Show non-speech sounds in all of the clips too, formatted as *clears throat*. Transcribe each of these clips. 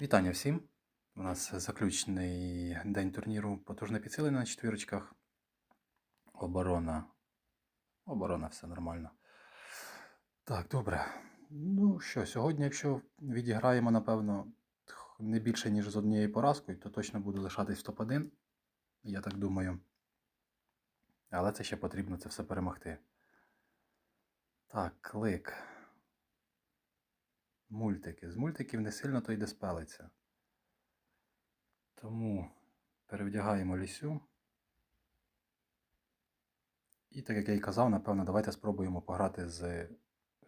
Вітання всім. У нас заключний день турніру потужне підсилення на четвірочках. Оборона. Оборона, все нормально. Так, добре. Ну що, сьогодні, якщо відіграємо, напевно, не більше, ніж з однією поразкою, то точно буду лишатись в топ-1. Я так думаю. Але це ще потрібно це все перемогти. Так, клик. Мультики. З мультиків не сильно то й диспелиться. Тому перевдягаємо лісю. І так як я й казав, напевно, давайте спробуємо пограти з,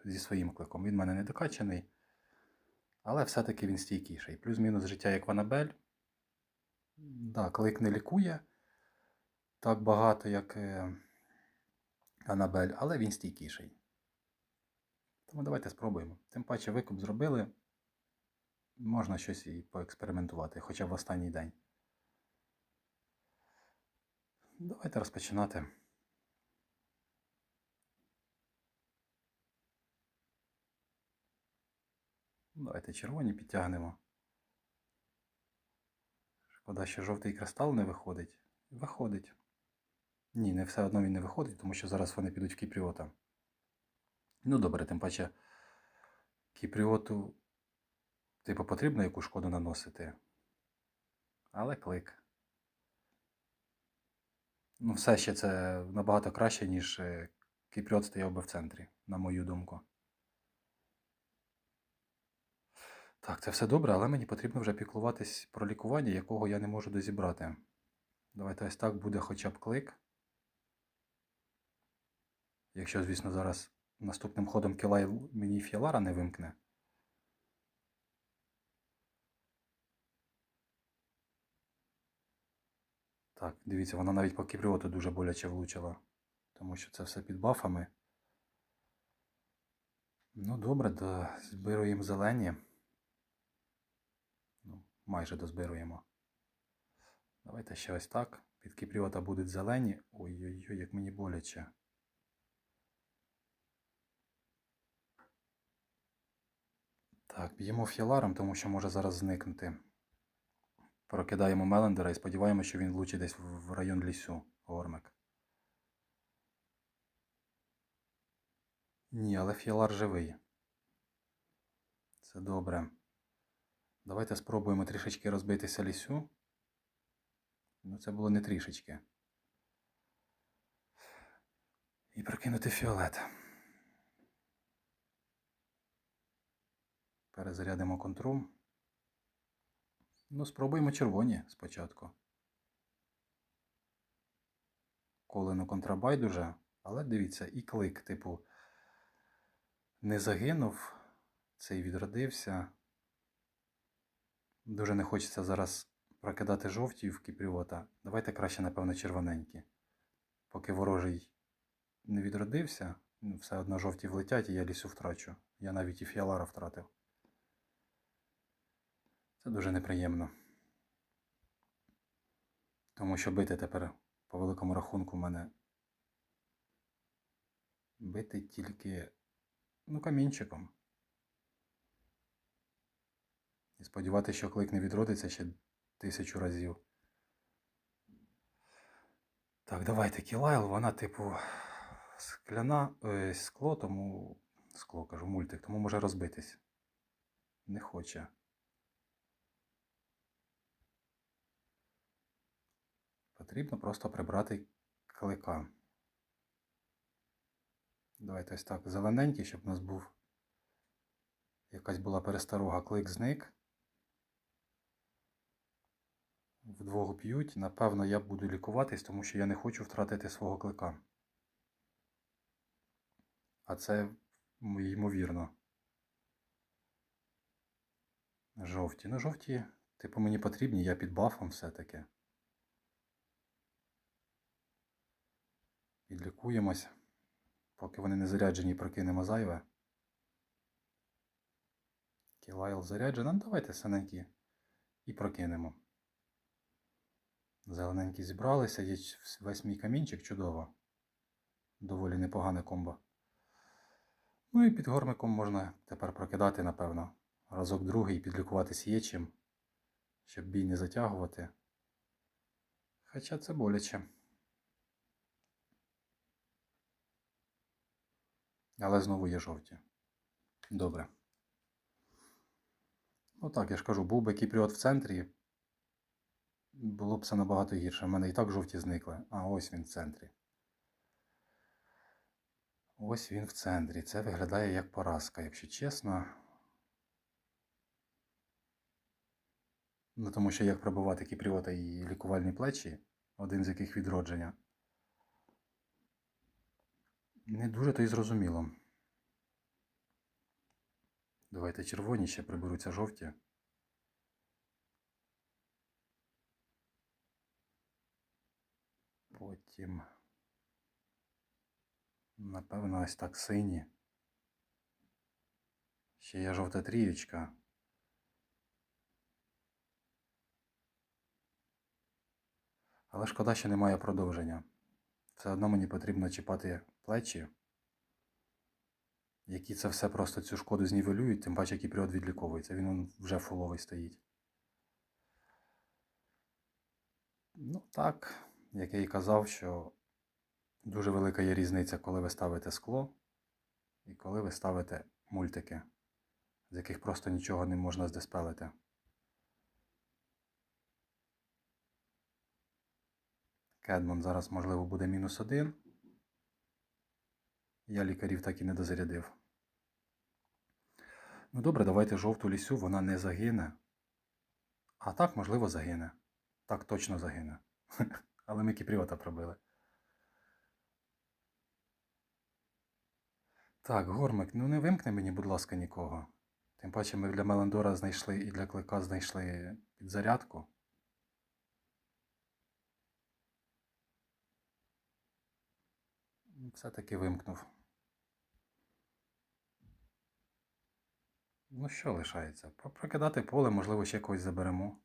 зі своїм кликом. Він в мене не докачаний, але все-таки він стійкіший. Плюс-мінус життя як Ванабель. Да, клик не лікує так багато, як е, Анабель, але він стійкіший. Тому давайте спробуємо. Тим паче викуп зробили. Можна щось і поекспериментувати, хоча б в останній день. Давайте розпочинати. Давайте червоні підтягнемо. Шкода, що жовтий кристал не виходить. Виходить. Ні, не все одно він не виходить, тому що зараз вони підуть в Кіпріота. Ну добре, тим паче Кіпріоту, типу, потрібно яку шкоду наносити. Але клик. Ну, все ще це набагато краще, ніж е, Кіпріот стояв би в центрі, на мою думку. Так, це все добре, але мені потрібно вже піклуватись про лікування, якого я не можу дозібрати. Давайте ось так буде хоча б клик. Якщо, звісно, зараз наступним ходом Кілайл мені Фіалара не вимкне. Так, дивіться, вона навіть по кібріоту дуже боляче влучила. Тому що це все під бафами. Ну, добре, дозбируємо зелені. Ну, майже дозбируємо. Давайте ще ось так. Під кіпріота будуть зелені. Ой-ой-ой, як мені боляче. Так, б'ємо філаром, тому що може зараз зникнути. Прокидаємо Мелендера і сподіваємося, що він влучить десь в район лісу, Гормик. Ні, але фіалар живий. Це добре. Давайте спробуємо трішечки розбитися лісю. Ну, це було не трішечки. І прокинути фіолет. Перезарядимо контру. Ну, спробуємо червоні спочатку. Колено контрабайдуже, але дивіться, і клик, типу, не загинув, цей відродився. Дуже не хочеться зараз прокидати жовті в кіпріота. Давайте краще, напевно, червоненькі. Поки ворожий не відродився, ну, все одно жовті влетять і я лісу втрачу. Я навіть і фіалара втратив. Це дуже неприємно. Тому що бити тепер по великому рахунку мене бити тільки ну, камінчиком. І сподіватися, що клик не відродиться ще тисячу разів. Так, давайте Кілайл, вона, типу, скляна е, скло, тому. Скло кажу, мультик, тому може розбитись. Не хоче. Потрібно просто прибрати клика. Давайте ось так зелененький, щоб у нас був якась була пересторога, клик зник. Вдвох б'ють. Напевно, я буду лікуватись, тому що я не хочу втратити свого клика. А це ймовірно. Жовті. Ну, жовті, типу, мені потрібні, я під бафом все-таки. Підлікуємось. Поки вони не заряджені, прокинемо зайве. Кілайл заряджена. Ну, давайте синенькі і прокинемо. Зелененькі зібралися, є весь мій камінчик, чудово. Доволі непогане комбо. Ну і під гормиком можна тепер прокидати, напевно. Разок другий підлікуватись є чим. щоб бій не затягувати. Хоча це боляче. Але знову є жовті. Добре. Ну так, я ж кажу, був би кіпріот в центрі, було б все набагато гірше. У мене і так жовті зникли. А ось він в центрі. Ось він в центрі. Це виглядає як поразка, якщо чесно. Ну, тому що як пробивати кіпріота і лікувальні плечі, один з яких відродження. Не дуже то й зрозуміло. Давайте червоні ще приберуться жовті. Потім. Напевно, ось так сині. Ще є жовта трієчка. Але шкода, що немає продовження. Все одно мені потрібно чіпати плечі, які це все просто цю шкоду знівелюють, тим паче кіпріот відліковується. Він вже фуловий стоїть. Ну так, як я і казав, що дуже велика є різниця, коли ви ставите скло і коли ви ставите мультики, з яких просто нічого не можна здеспелити. Кедмон зараз, можливо, буде мінус один. Я лікарів так і не дозарядив. Ну добре, давайте жовту лісю, вона не загине. А так, можливо, загине. Так точно загине. *laughs* Але ми кіпріота пробили. Так, Гормик, ну не вимкни мені, будь ласка, нікого. Тим паче ми для Меландора знайшли і для клика знайшли підзарядку. Все-таки вимкнув. Ну що лишається? Прокидати поле, можливо, ще когось заберемо.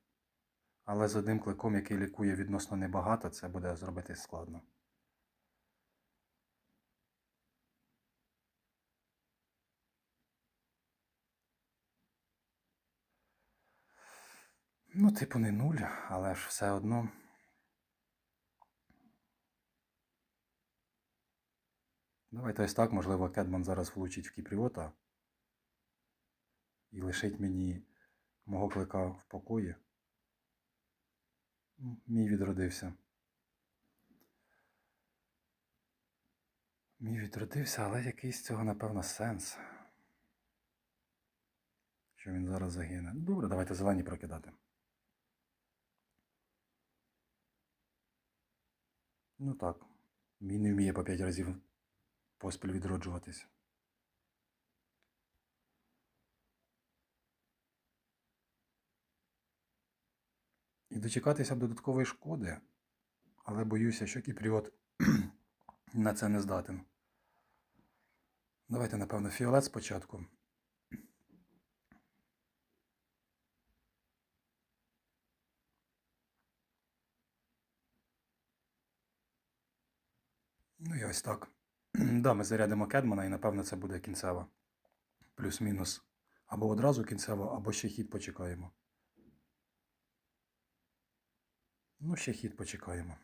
Але з одним кликом, який лікує відносно небагато, це буде зробити складно. Ну, типу, не нуль, але ж все одно. Давайте ось так, можливо, Кедман зараз влучить в Кіпріота і лишить мені мого клика в покої. Мій відродився. Мій відродився, але якийсь цього, напевно, сенс. Що він зараз загине. Ну, Добре, давайте зелені прокидати. Ну так. Мій не вміє по 5 разів поспіль відроджуватись. І дочекатися додаткової шкоди, але боюся, що кіпріот *clears throat* на це не здатен. Давайте, напевно, фіолет спочатку. Ну і ось так. Да, ми зарядимо Кедмана і напевно це буде кінцева. Плюс-мінус. Або одразу кінцева, або ще хід почекаємо. Ну, ще хід почекаємо.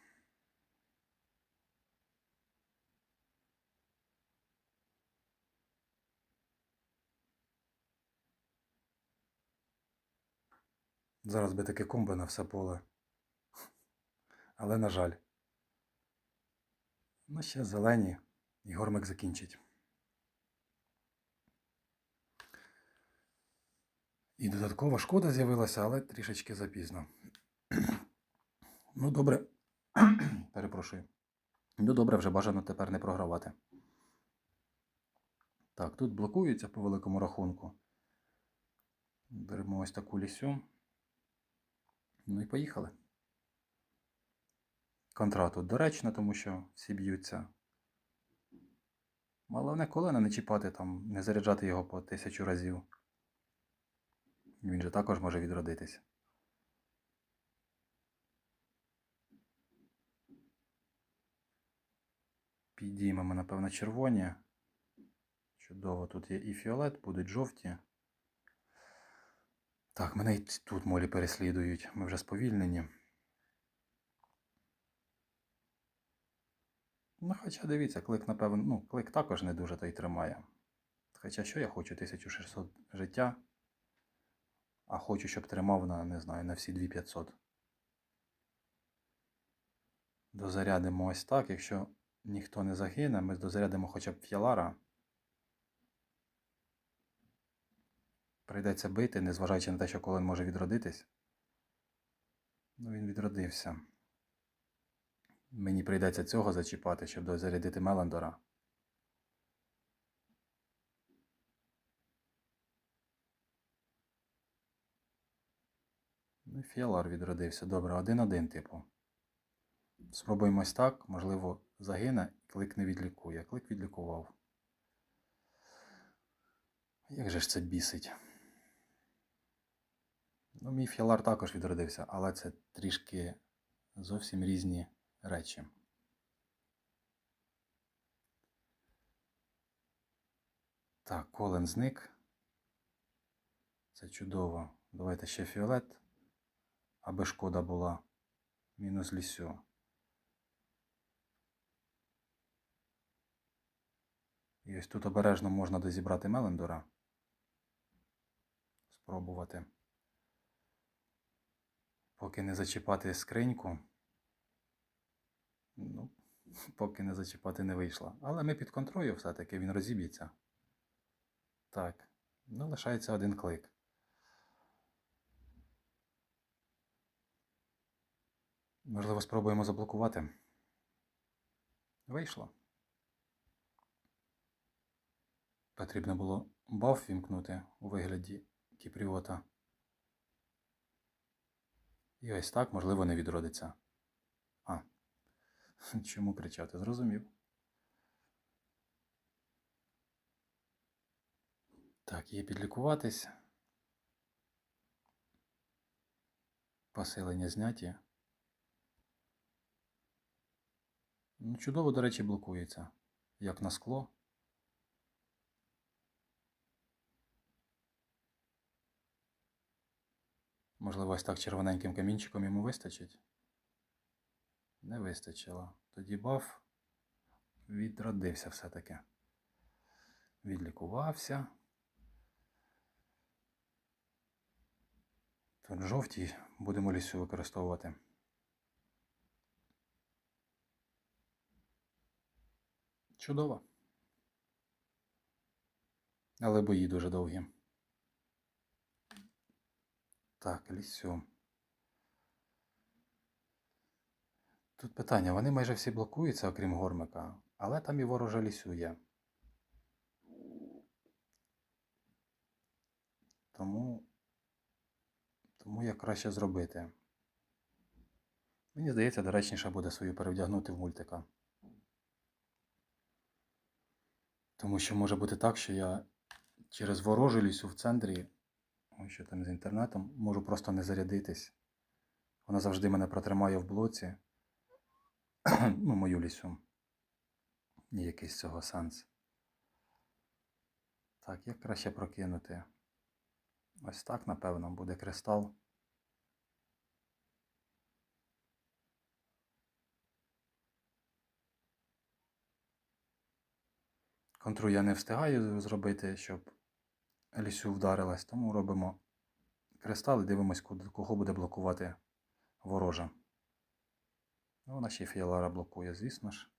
Зараз би таке комбо на все поле. Але, на жаль. Ну, ще зелені. І гормик закінчить. І додаткова шкода з'явилася, але трішечки запізно. Ну, добре. Перепрошую. Ну, добре, вже бажано тепер не програвати. Так, тут блокується по великому рахунку. Беремо ось таку лісю. Ну і поїхали. Контра тут доречно, тому що всі б'ються. Головне колено не чіпати там, не заряджати його по тисячу разів. Він же також може відродитись. Підіймемо, напевно, червоні. Чудово, тут є і фіолет, будуть жовті. Так, мене й тут молі переслідують. Ми вже сповільнені. Ну, хоча дивіться, клик, напевно, ну, клик також не дуже то й тримає. Хоча що я хочу 1600 життя, а хочу, щоб тримав на, не знаю, на всі 2500. Дозарядимо ось так. Якщо ніхто не загине, ми дозарядимо хоча б фіалара. Прийдеться бити, незважаючи на те, що Колен може відродитись. Ну, він відродився. Мені прийдеться цього зачіпати, щоб дозарядити Меландора. Ну, Фіалар відродився. Добре, один-один, типу. Спробуємо ось так. Можливо, загине, клик не відлікує. Клик відлікував. Як же ж це бісить? Ну, мій фіалар також відродився, але це трішки зовсім різні речі. Так, колен зник. Це чудово. Давайте ще фіолет, аби шкода була. Мінус лісю. І ось тут обережно можна дозібрати Мелендора. Спробувати. Поки не зачіпати скриньку. Ну, *laughs* поки не зачіпати не вийшло. Але ми під контролем все-таки він розіб'ється. Так. Ну, лишається один клик. Можливо, спробуємо заблокувати. Вийшло. Потрібно було баф вімкнути у вигляді кіпріота. І ось так, можливо, не відродиться. *laughs* Чому кричати? Зрозумів. Так, є підлікуватись. Посилення зняті. Ну, чудово, до речі, блокується. Як на скло. Можливо, ось так червоненьким камінчиком йому вистачить? Не вистачило. Тоді баф відродився все-таки. Відлікувався. Тут жовтій будемо лісю використовувати. Чудово. Але бої дуже довгі. Так, лісю. Тут питання, вони майже всі блокуються, окрім гормика, але там і ворожа лісю є. Тому, тому як краще зробити. Мені здається, доречніше буде свою перевдягнути в мультика. Тому що може бути так, що я через ворожу лісю в центрі Ось що там з інтернетом. Можу просто не зарядитись. Вона завжди мене протримає в блоці. *clears throat* ну, мою лісю. Ніякий з цього сенс. Так, як краще прокинути? Ось так, напевно, буде кристал. Контру я не встигаю зробити, щоб лісю вдарилась, тому робимо кристал і дивимось, кого буде блокувати ворожа. Ну, вона ще фіалара блокує, звісно ж.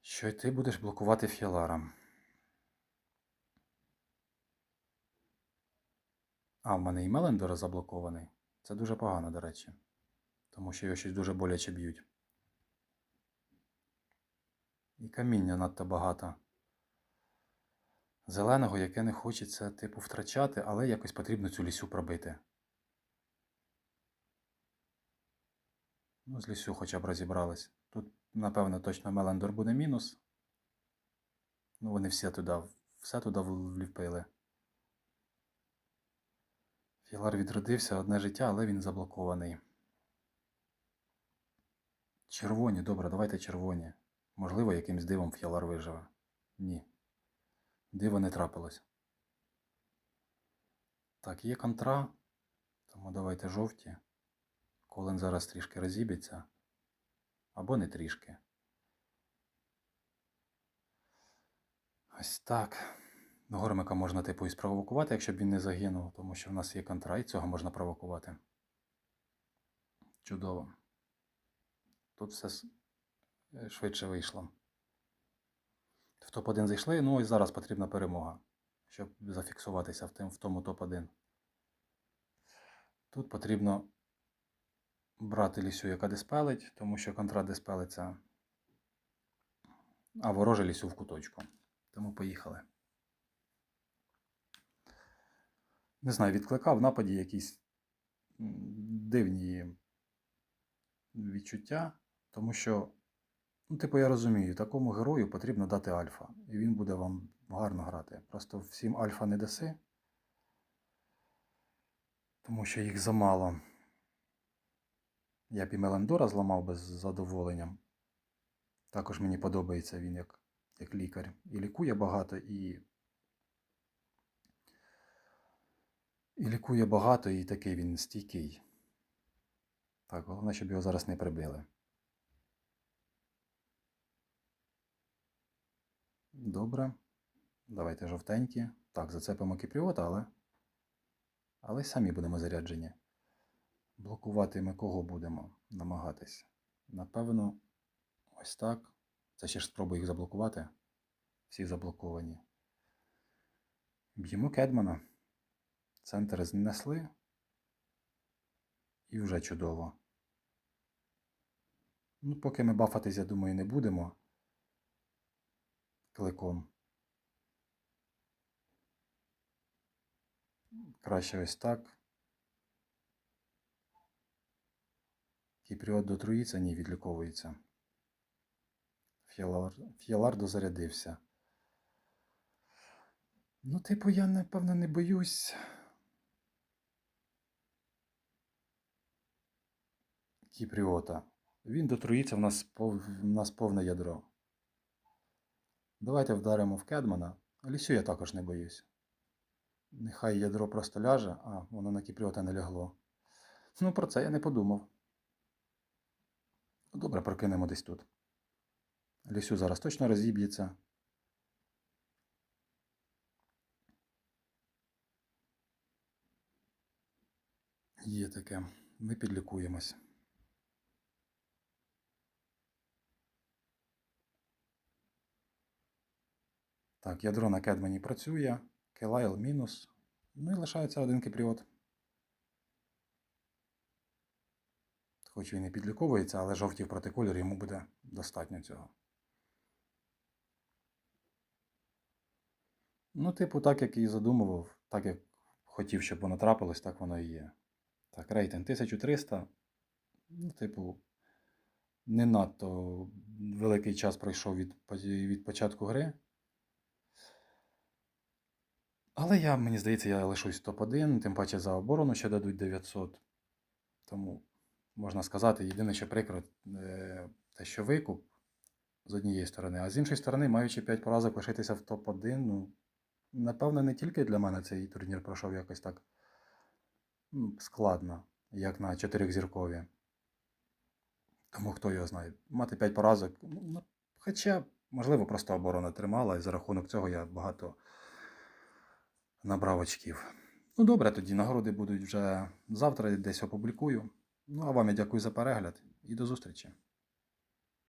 Що й ти будеш блокувати фіалара. А, в мене і Мелендора заблокований. Це дуже погано, до речі. Тому що його щось дуже боляче б'ють. І каміння надто багато зеленого, яке не хочеться, типу, втрачати, але якось потрібно цю лісю пробити. Ну, з лісю хоча б розібрались. Тут, напевно, точно Мелендор буде мінус. Ну, вони всі туди, все туди вліпили. Філар відродився одне життя, але він заблокований. Червоні, добре, давайте червоні. Можливо, якимсь дивом Фіалар виживе. Ні. Диво не трапилось. Так, є контра, тому давайте жовті. Колен зараз трішки розіб'ється. Або не трішки. Ось так. Гормика можна типу і спровокувати, якщо б він не загинув, тому що в нас є контра, і цього можна провокувати. Чудово. Тут все е, швидше вийшло. В топ-1 зайшли, ну і зараз потрібна перемога, щоб зафіксуватися в тому топ-1. Тут потрібно брати лісю, яка диспелить, тому що контра диспелиться, а вороже лісю в куточку. Тому поїхали. Не знаю, відкликав нападі якісь дивні відчуття, тому що, ну, типу, я розумію, такому герою потрібно дати альфа, і він буде вам гарно грати. Просто всім альфа не даси, тому що їх замало. Я б і Меландора зламав би з задоволенням. Також мені подобається він як, як лікар. І лікує багато, і. І лікує багато, і такий він стійкий. Так, головне, щоб його зараз не прибили. Добре. Давайте жовтенькі. Так, зацепимо кіпріота, але. Але й самі будемо заряджені. Блокувати ми кого будемо намагатись? Напевно, ось так. Це ще ж спробую їх заблокувати. Всі заблоковані. Б'ємо Кедмана. Центр знесли. І вже чудово. Ну, поки ми бафатись, я думаю, не будемо. Кликом. Краще ось так. Кіпріот дотруїться, ні, відліковується. Фіалар... Фіалар дозарядився. Ну, типу, я, напевно, не боюсь. Кіпріота. Він дотруїться, в нас, пов... в нас повне ядро. Давайте вдаримо в Кедмана. Лісю я також не боюсь. Нехай ядро просто ляже, а воно на Кіпріота не лягло. Ну, про це я не подумав. Ну, Добре, прокинемо десь тут. Лісю зараз точно розіб'ється. Є таке. Ми підлікуємось. Так, ядро на Кедмені працює. Келайл мінус. Ну і лишається один кіпріот. Хоч він і підліковується, але жовтів проти йому буде достатньо цього. Ну, типу, так як і задумував, так як хотів, щоб воно трапилось, так воно і є. Так, рейтинг 1300. Ну, типу, не надто великий час пройшов від, від початку гри. Але я, мені здається, я лишусь топ-1, тим паче за оборону ще дадуть 900. Тому можна сказати, єдине, що прикро, е, те, що викуп з однієї сторони, а з іншої сторони, маючи 5 поразок лишитися в топ-1, ну, напевно, не тільки для мене цей турнір пройшов якось так ну, складно, як на 4 зіркові. Тому хто його знає. Мати 5 поразок, ну, хоча, можливо, просто оборона тримала, і за рахунок цього я багато набрав очків. Ну, добре, тоді нагороди будуть вже завтра, десь опублікую. Ну, а вам я дякую за перегляд і до зустрічі.